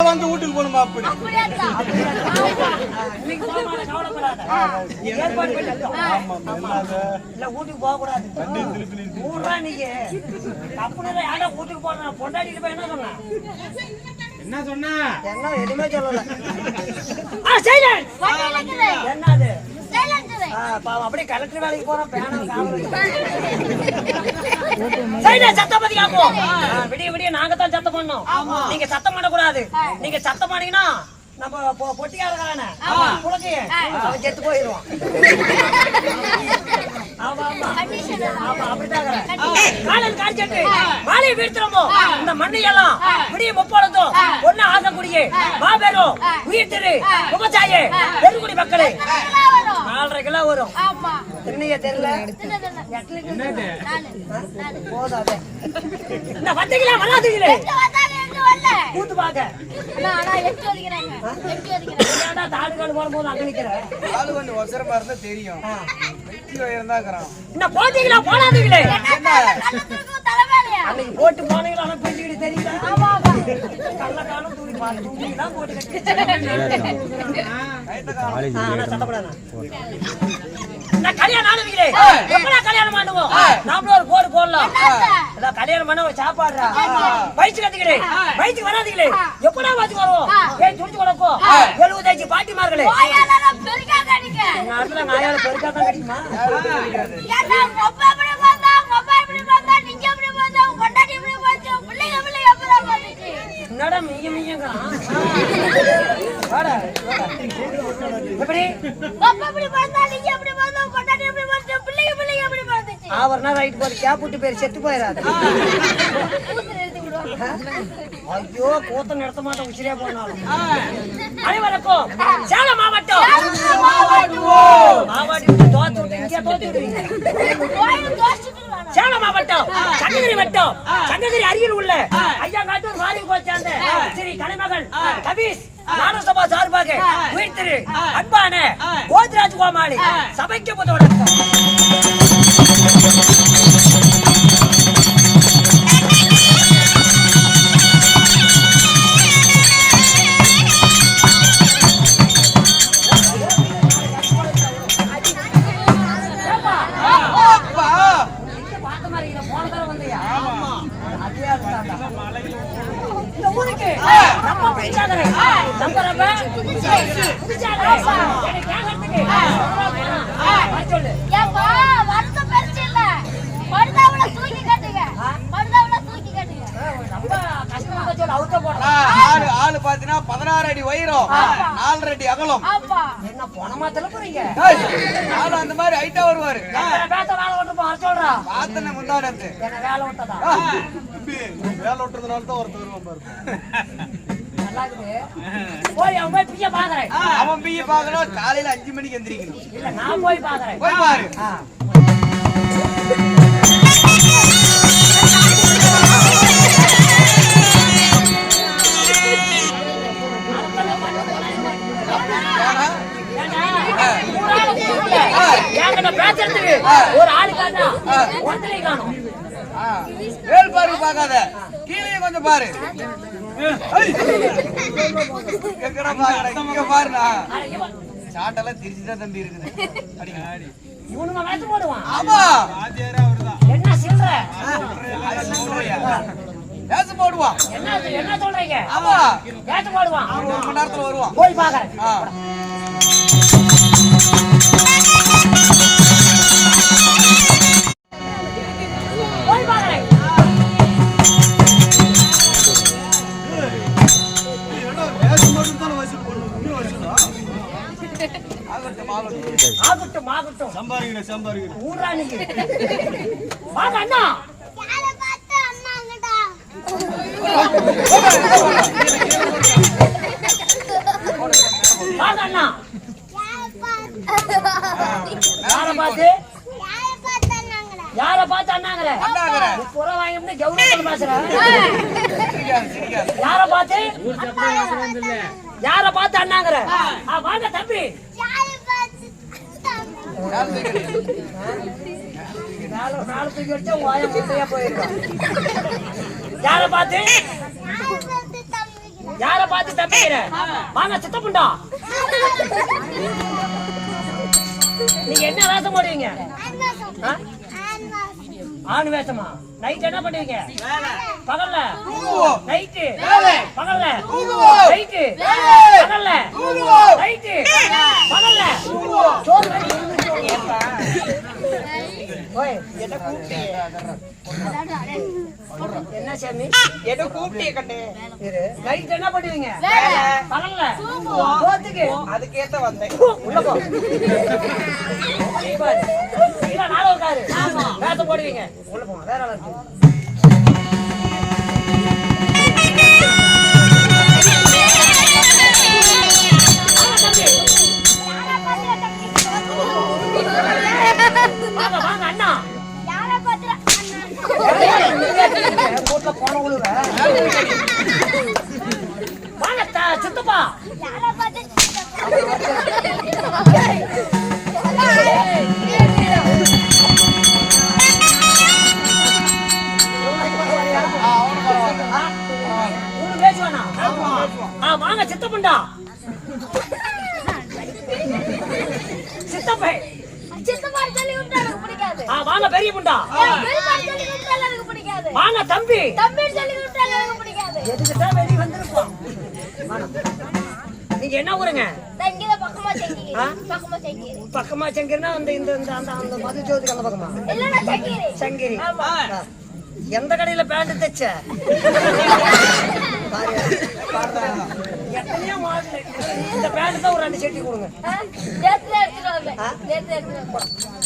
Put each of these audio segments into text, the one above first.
வந்து வீட்டுக்கு போகணுமா வீட்டுக்கு போக கூடாது ஊர்ரா நீங்க அப்படின்னா யாரா வீட்டுக்கு போறேன் பொண்டாட்டிட்டு போய் என்ன சொன்ன? என்ன சொன்னா? என்ன எதுவுமே சொல்லல. என்னது? பாவம், அப்படியே கலெக்டர் வேலைக்கு பேனா. சைலண்ட், சத்தம் பத்தி கேப்போம். விடிய விடிய நாங்க தான் சத்தம் பண்ணோம். நீங்க சத்தம் பண்ணக்கூடாது. நீங்க சத்தம் பண்ணீங்கன்னா நம்ம பொ- பொட்டிக்காரக்காரன புலக்கைய அவன் செத்து போயிடுவான் காலையில் காய்ச்சட்டு மாலையை வீழ்த்துறமோ? இந்த மண்ணையெல்லாம் விடிய முப்பொழுதும் ஒன்னு ஆகக்கூடிய மாபெரும் உயிர் திரு விவசாய பெருங்குடி மக்களே. நாலரை கிலோ வரும் திருநீய தெரியல? போதாது. இந்த வந்தீங்களா வராதீங்களே. கூத்து பாக்க தாடு காடு போடும்போது அங்க கொஞ்சம் அவசரமா இருந்தா தெரியும். போட்டீங்களா போடாதீங்களே. அன்னைக்கு போட்டு போனீங்களா? ஆனா பிடிச்சிக்கிட்டு தெரியல கள்ளக்காலம் தூக்கி பாரு தூக்கிலாம் போட்டு கட்டி சத்தப்படாத. நான் கல்யாணம் ஆனவங்களே எப்படா கல்யாணம் பண்ணுவோம்? நாமளும் ஒரு போடு போடலாம். அதான் கல்யாணம் பண்ண ஒரு சாப்பாடுறா வயிற்று கத்துக்கிறே வயிற்றுக்கு வராதீங்களே. எப்படா வாத்து வருவோம்? ஏன் துடிச்சு வளர்க்கும் எழுபத்தஞ்சு பாட்டிமார்களே. பெருக்கா தான் கிடைக்குமா என்னடா மிக மிகங்கிறான் வாடா வாடா. எப்படி? ஆவர்னா ரைட் போது கேப் விட்டு பேர் செத்து போயிடாது ஐயோ கூத்தம் நடத்த மாட்டோம் உச்சிரியா போனாலும். அனைவருக்கும் சேலம் மாவட்டம். மாவாடி விட்டு தோத்து விட்டு இங்கே தோத்து விடுறீங்க சேலம் மாவட்டம் சங்ககிரி வட்டம். சங்ககிரி அருகில் உள்ள ஐயா காட்டூர் மாறி போச்சாந்த ஸ்ரீ கலைமகள் கபீஸ் நாடசபா சார்பாக உயிர் திரு அன்பான கோத்ராஜ் கோமாளி. சபைக்கு புது வணக்கம். ஆளு ஆளு பாத்தீங்கன்னா பதினாறு அடி உயரம் நாலரை அடி அகலம். என்ன போனமா திருப்புறீங்க ஆளு அந்த மாதிரி ஹைட்டா வருவாரு. பேத்த வேலை விட்டு போ, வர சொல்றா? பார்த்தன முந்தானத்து என்ன வேலை விட்டதா வேலை விட்டுறதுனால தான் ஒருத்தர் வருவான் பாரு. நல்லா இருக்குது போய் அவன் போய் பிய்ய பாக்குறேன் அவன் பிய பாக்கணும் காலையில அஞ்சு மணிக்கு எந்திரிக்கணும். இல்ல நான் போய் பாக்குறேன் போய் பாரு. பேசுறதுக்கு ஒரு ஆளு ஒருத்தனை காணும். மேல் பாரு பாக்காத கீழே கொஞ்சம் பாரு. சாட்டெல்லாம் திருச்சிதான் தம்பி இருக்குது இவனுங்க போடுவான் ஆமா. என்ன சில்லற பேச போடுவான் என்ன என்ன சொல்றீங்க ஆமா போடுவான் ஒரு மணி நேரத்துல வருவான் போய் பாக்குறேன் ஊரா நீங்க வாங்க அண்ணா. வாங்க அண்ணா. யார பார்த்து? யார பார்த்து? அண்ணாங்கிற அண்ணாங்கிற. புற வாங்கி கௌரவத்தில் பேசுற சிரிக்காது சிரிக்காது யார பார்த்து? யார பார்த்து அண்ணாங்கிற ஆ, வாங்க தம்பி யார் தூக்கி நாலு நாலு தூக்கி வச்சா வாய முட்டையா போயிருக்கோம் யார பார்த்து யார பார்த்து தப்பிக்கிற வாங்க சித்தப்புண்டா நீங்க என்ன வேஷம் போடுவீங்க? ஆண் வேஷமா நைட் என்ன பண்ணுவீங்க பகல்ல. நைட்டு. பகல்ல. நைட்டு. பகல்ல. நைட்டு பகல்ல. சோறு என்ன சாமி கூப்பிட்டே கண்ணு நைட் என்ன பண்ணுவீங்க வேலை. அதுக்கேத்த வந்தேன் உள்ள போ நானும் இருக்காரு. வேஷம் போடுவீங்க உள்ள போங்க வேற இருக்கு கூட்டுல போன உழுவ. வாங்க சித்தப்பா. வாங்க சித்தப்பண்டா. சித்தப்பை ஆ வாங்க பெரிய புண்டா. வாங்க தம்பி. எதுக்கு தான் வெளிய வந்திருப்போம். நீங்க என்ன ஊருங்க? பக்கமா செங்கி? பக்கமா செங்கி பக்கமா செங்கிரினா அந்த இந்த இந்த அந்த அந்த மது ஜோதிக்கு அந்த பக்கமா? இல்லன்னா செங்கீரை. சங்கிரி. ஆமா. எந்த கடையில பேண்ட் தைச்ச. எத்தனையோ மாடல் இந்த பேண்ட் தான் ஒரு ரெண்டு செட்டி கொடுங்க. ஆ? நேத்துல எடுத்துட்டு வந்தேன் நேத்துல எடுத்துட்டு வந்தேன்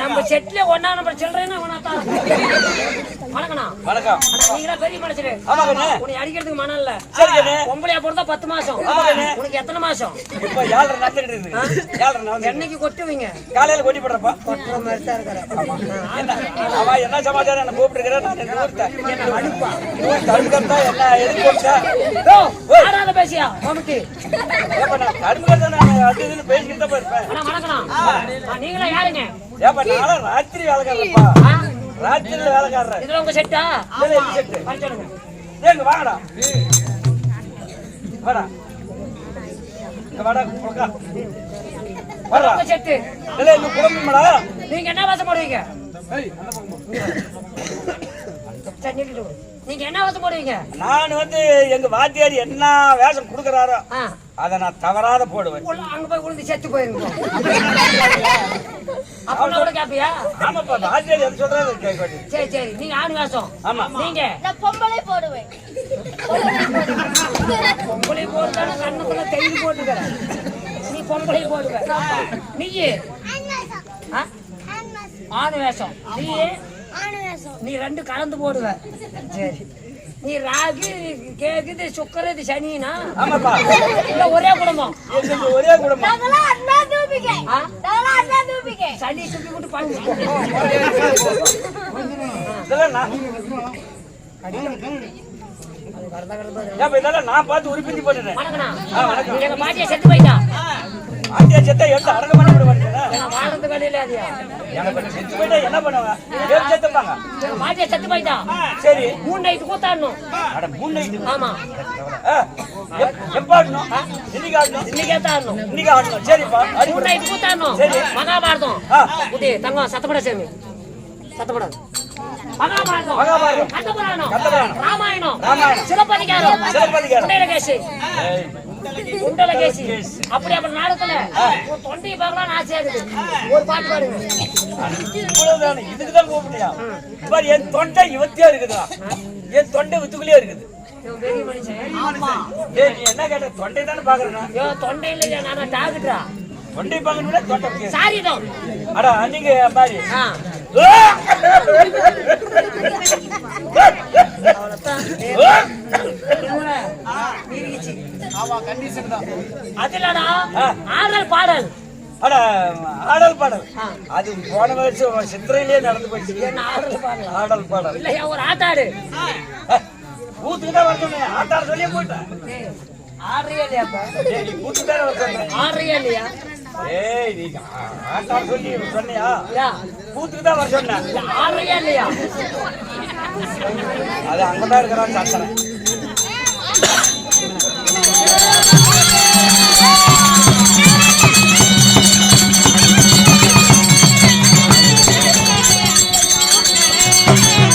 நம்ம செட்ல ஒன்னா நம்பர் சில்லறைன்னா அவனா தான் வணக்கம். நீங்களா பெரிய மனுஷரு. உன்னை அடிக்கிறதுக்கு மனம் இல்ல. பொம்பளையா பிறந்தா பத்து மாசம். உனக்கு எத்தனை மாசம்? இப்ப ஏழரை நடந்துட்டு என்னைக்கு கொட்டுவீங்க? காலையில கொட்டி போடுறப்பா. கொட்டுற மாதிரி தான் இருக்கிற என்ன? சமாச்சாரம்? என்ன நான் அனுப்பா தடுக்கிறதா என்ன? எதுக்கு கொடுத்தா பேசியா? நான் தடுக்கிறதா நான் அது இதுன்னு பேசிக்கிட்டு தான் இருப்பேன் அண்ணா வணக்கண்ணா. ஆ, நீங்களா யாருங்க? ஏப்பா நானும் ராத்திரி வேலைக்காரப்பா? ராத்திரில வேலைக்காரன் இதுல உங்க செட்டா வர சொல்லுங்க. ஏங்க வாங்கடா. வாடா. இங்க வாடா உட்கா வாடா. உங்க செட்டு இல்ல இந்த குடும்பம்டா. நீங்க என்ன வாசம் போடுவீங்க. நீங்க என்ன வாசம் போடுவீங்க? நான் வந்து எங்க வாத்தியார் என்ன வேஷம் கொடுக்கறாரோ அதை நான் தவறாத போடுவேன். அங்க போய் விழுந்து செத்து போயிருங்க. அப்ப கூட கேப்பியா? ஆமாப்பா வாத்தியார் எது சொல்றாரு கேட்க வேண்டியது. சரி சரி. நீங்க ஆண் வாசம் ஆமா. நீங்க. நான் பொம்பளை போடுவேன். பொம்பளை போட்டுதானே கண்ணுக்குள்ள தெளிவு போட்டுக்கிற. நீ பொம்பளை போடுவ. நீ ஆ? ஆண் வேஷம் நீ நீ ரெண்டு கலந்து போடுவ. சரி. நீ ராகு கேக்குது சுக்கர இது சனினா? ஆமாப்பா. இல்ல ஒரே குடும்பம். ஒரே குடும்பம். நாங்களாம் அண்ணா தூபிக்கை ஆ? நாங்களாம் அண்ணா தூபிக்கை சனி சுத்தி விட்டு இதெல்லாம் நான் பார்த்து உருப்பிஞ்சு போட்டுட்டேன். வணக்கண்ணா ஆ, வணக்கம். எங்க பாட்டிய செத்து போயிட்டா? வாத்தியார் செத்தா எடுத்து அடங்க பண்ணி விடுவாங்க என்ன பண்ணுவாங்க? பாட்டிய செத்து போயிட்டா சரி. மூணு நைட்டு கூத்தாடணும். மூணு நைட்டு ஆமா. எப்ப ஆடணும்? இன்னைக்கு ஆடணும்? இன்னைக்கே இன்னைக்கு ஆடணும். சரிப்பா. அடி மூணு நைட்டு கூத்தாடணும். சரி. மகாபாரதம். ஆ. குட்டி தங்கம் சத்தப்பட சாமி. சத்தப்படாது. மகாபாரதம். மகாபாரதம். கண்டபுராணம் கண்டபுராணம். ராமாயணம். ராமாயணம். சிலப்பதிகாரம். சிலப்பதிகாரம். குண்டலகேசி. அப்படி அப்படி நாடகத்துல ஒரு தொண்டையை பார்க்கலாம் ஆசையா இருக்குது. ஒரு பாட்டு பாடுங்க. இதுக்குதான் கூப்பிட்டியா பாரு என் தொண்டை இவத்தியா இருக்குதா என் தொண்டை வித்துக்குள்ளே இருக்குது. என்ன கேட்ட? தொண்டை தானே பாக்குறேன் தொண்டை இல்லையா? நான் டாக்டரா தொண்டை இருக்கு. சாரி தான் அடா நீங்க பாரு. ஆடல் பாடல். ஆடல் பாடல். அது போன வருஷம் சித்திரையிலேயே நடந்து போயிடுச்சு ஆடல் பாடல்? ஒரு ஆட்டாடு ஊத்துக்கிட்டா வரணும் ஆட்டாடு சொல்லியே போயிட்டேன் ஆடுறியா இல்லையா ஆடுறியா இல்லையா? ஏய் நீ ஆட்டாட சொல்லி சொன்னியா? யா, ஊத்துக்கு தான் வர சொன்னேன் இல்ல, ஆடுறியா இல்லையா? அது அங்கதான் இருக்கிறான் சத்தனை ஏய்யா,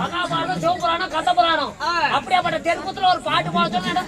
மகாபாரதம் சிவபுராணம் கந்த அப்படியாப்பட்ட தெருக்குத்துல ஒரு பாட்டு பாட சொன்னா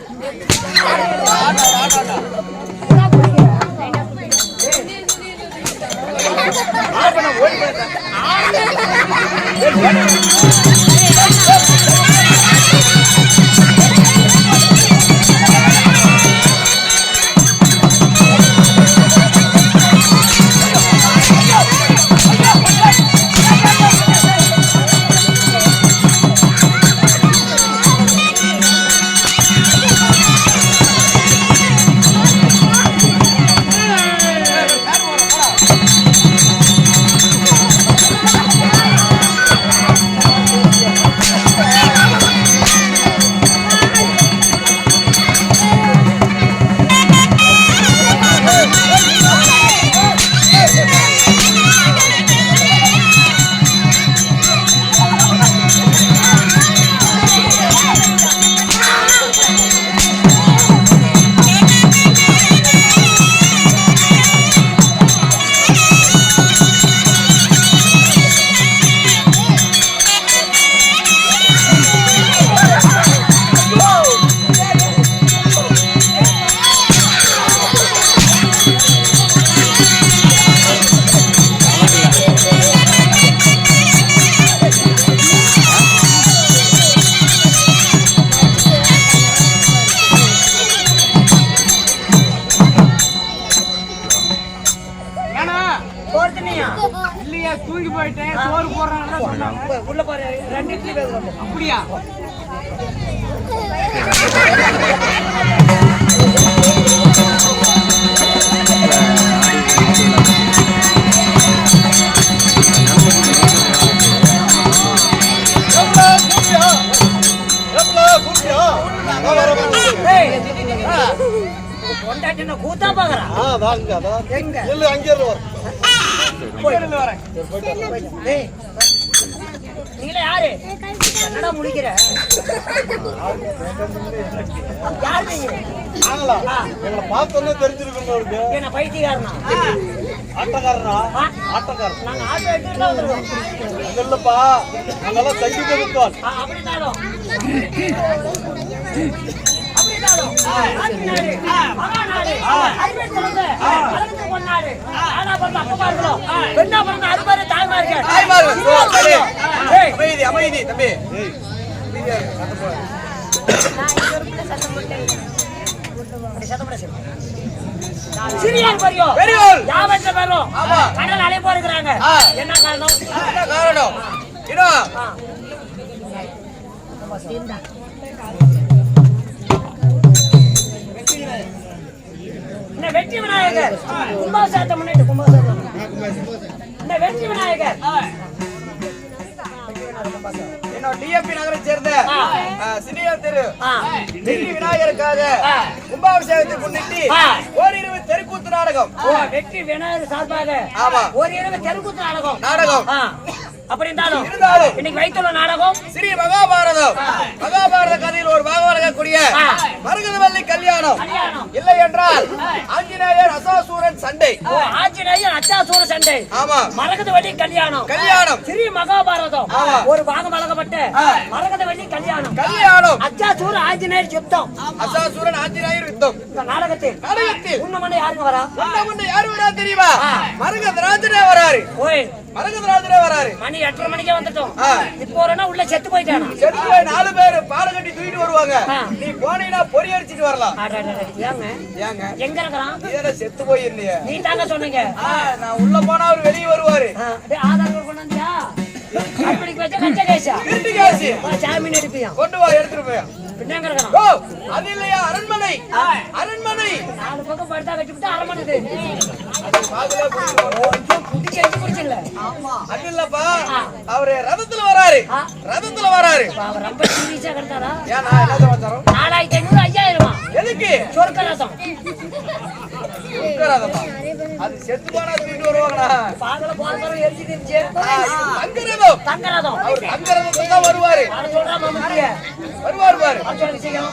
கொண்டாட்டின கூத்தா பாக்குறா? எங்க? இங்க இருந்து வரேன். டேய், நீங்களே யாரு? என்னடா முடிக்கிற? யார் நீங்க? நாங்களா? ஆ, எங்களை பார்த்தோன்னே தெரிஞ்சிருக்கணும் அவருக்கு. என்ன பைத்தியக்காரனா? ஆட்டக்காரனா ஆ, ஆட்டக்காரன் நாங்க ஆட்டோ எடுத்துட்டு வந்துருக்கோம். அது இல்லப்பா. நாங்கெல்லாம் சங்கீத வித்வான் ஆ, அப்படின்னாலும் அமைதி அமைதி தம்பி. சிறியார் பெரியோர். பெரியோர். யாவற்ற பேரும் ஆமா. கடல் அலை போயிருக்கிறாங்க ஆ. என்ன காரணம் என்ன காரணம் இன்னும் வெற்றி கும்பாசாரத்தை முன்னிட்டு கும்பாசாரத்தை இந்த வெற்றி விநாயகர் என்னோட டிஎம்பி நகரை சேர்ந்த ஆ. ஆ, சினியா தெரு. வெள்ளி விநாயகருக்காக. கும்பாபிஷேகத்தை முன்னிட்டு. ஓரிரவு தெருக்கூத்து நாடகம் வெற்றி விநாயகர் சார்பாக ஆமா. ஒரு இரவு தெருக்கூத்து நாடகம் நாடகம். அப்படி இருந்தாலும். இன்னைக்கு வைத்துள்ள நாடகம் ஸ்ரீ மகாபாரதம். மகாபாரத கதையில் ஒரு பாகம் வழங்கக்கூடிய ஆ. மருகதவல்லி கல்யாணம். இல்லை என்றால் ஆஞ்சநேயர் அசாசூரன் சண்டை. ஆஞ்சநேயர் அச்சாசூர சண்டை. ஆமா. மரகத வள்ளி கல்யாணம். கல்யாணம். ஸ்ரீ மகாபாரதம். ஒரு பாகம் வழங்கப்பட்ட ஆ. மரகத வள்ளி கல்யாணம். கல்யாணம். அச்சாசூர ஆஞ்சநேயர் யுத்தம். அசாசூரன் ஆஞ்சநேயர் யுத்தம். இந்த நாடகத்தில் நாடகத்தில். உண்மை மண்ணை யாருங்க வரா? முன்ன யாரு வரா தெரியுமா. மருகதராஜனே வராரு. ஓய். மரகதராஜரே வராரு. மணி எட்டரை மணிக்கே வந்துட்டோம். இப்போ வரனா உள்ள செத்து போயிட்டானா? செத்து போய் நாலு பேரு பாலை கட்டி தூக்கிட்டு வருவாங்க. நீ போனீங்கன்னா பொறி அடிச்சிட்டு வரலாம். ஏங்க? ஏங்க? எங்க இருக்கிறான்? தானே செத்து போயிருந்திய நீ தாங்க சொன்னீங்க. நான் உள்ள போனா அவர் வெளியே வருவாரு. ஆதார் கொண்டு வா எடுத்துட்டு போய் அது இல்லையா அரண்மனை. அரண்மனை. நாலு பக்கம் படுத்தா கட்டி விட்டு அரமணுது பாதுகா குடிச்சிட்டு போறோம். குடிச்சு எடுத்து குடிச்சில்ல அது இல்லப்பா. அவரு ரதத்துல வராரு. ரதத்துல வராரு. ரொம்ப சீரியஸா கிடந்தாரா? ஏன் நான் என்ன சமாச்சாரம்? நாலாயிரத்தி ஐநூறு ஐயாயிரமா? எதுக்கு? சொர்க்க உட்காராதப்பா அது செத்து போனா தூக்கிட்டு வருவாங்கடா பாதல போறவங்க இருந்துச்சு. அவர் தான் வருவாரு. சொல்றா மாமத்திய வருவாரு பாரு விஷயம்.